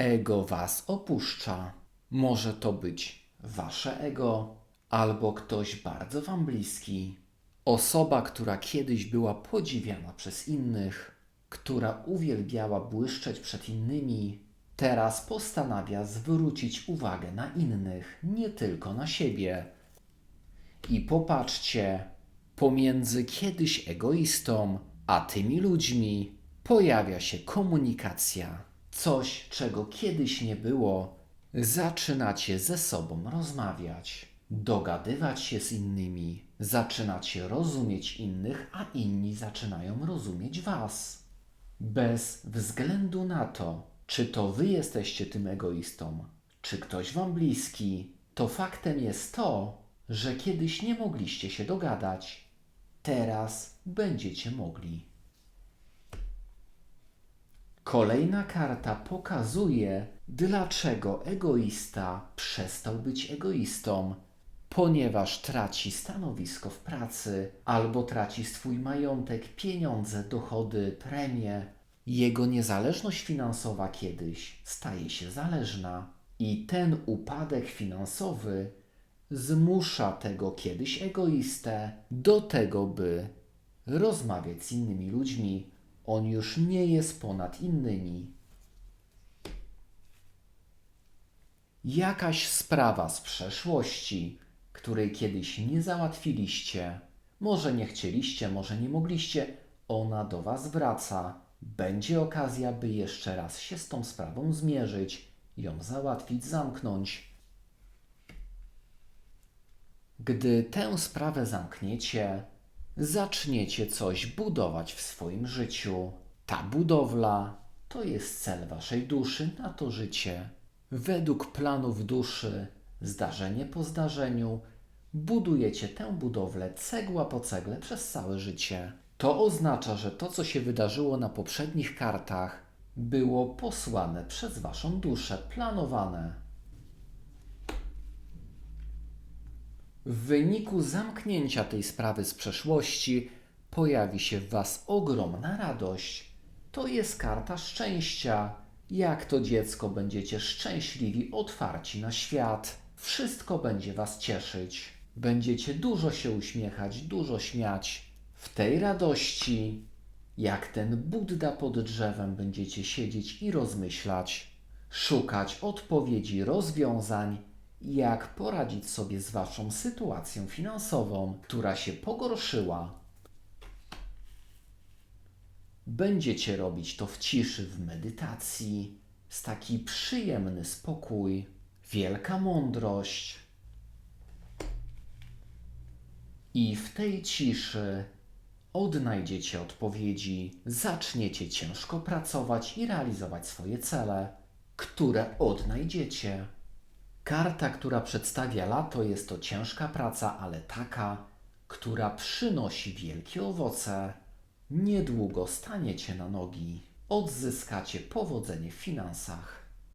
ego was opuszcza. Może to być wasze ego albo ktoś bardzo wam bliski. Osoba, która kiedyś była podziwiana przez innych, która uwielbiała błyszczeć przed innymi, teraz postanawia zwrócić uwagę na innych, nie tylko na siebie. I popatrzcie, pomiędzy kiedyś egoistą, a tymi ludźmi pojawia się komunikacja. Coś, czego kiedyś nie było. Zaczynacie ze sobą rozmawiać, dogadywać się z innymi, zaczynacie rozumieć innych, a inni zaczynają rozumieć Was. Bez względu na to, czy to Wy jesteście tym egoistą, czy ktoś Wam bliski, to faktem jest to, że kiedyś nie mogliście się dogadać, teraz będziecie mogli. Kolejna karta pokazuje, dlaczego egoista przestał być egoistą, ponieważ traci stanowisko w pracy albo traci swój majątek, pieniądze, dochody, premie. Jego niezależność finansowa kiedyś staje się zależna, i ten upadek finansowy zmusza tego kiedyś egoistę do tego, by rozmawiać z innymi ludźmi. On już nie jest ponad innymi. Jakaś sprawa z przeszłości, której kiedyś nie załatwiliście, może nie chcieliście, może nie mogliście, ona do Was wraca. Będzie okazja, by jeszcze raz się z tą sprawą zmierzyć, ją załatwić, zamknąć. Gdy tę sprawę zamkniecie, zaczniecie coś budować w swoim życiu. Ta budowla to jest cel waszej duszy na to życie. Według planów duszy, zdarzenie po zdarzeniu, budujecie tę budowlę cegła po cegle przez całe życie. To oznacza, że to, co się wydarzyło na poprzednich kartach, było posłane przez waszą duszę, planowane. W wyniku zamknięcia tej sprawy z przeszłości pojawi się w Was ogromna radość. To jest karta szczęścia. Jak to dziecko będziecie szczęśliwi, otwarci na świat. Wszystko będzie Was cieszyć. Będziecie dużo się uśmiechać, dużo śmiać. W tej radości, jak ten Budda pod drzewem, będziecie siedzieć i rozmyślać, szukać odpowiedzi, rozwiązań jak poradzić sobie z Waszą sytuacją finansową, która się pogorszyła. Będziecie robić to w ciszy, w medytacji, z taki przyjemny spokój, wielka mądrość. I w tej ciszy odnajdziecie odpowiedzi, zaczniecie ciężko pracować i realizować swoje cele, które odnajdziecie. Karta, która przedstawia lato, jest to ciężka praca, ale taka, która przynosi wielkie owoce. Niedługo staniecie na nogi, odzyskacie powodzenie w finansach.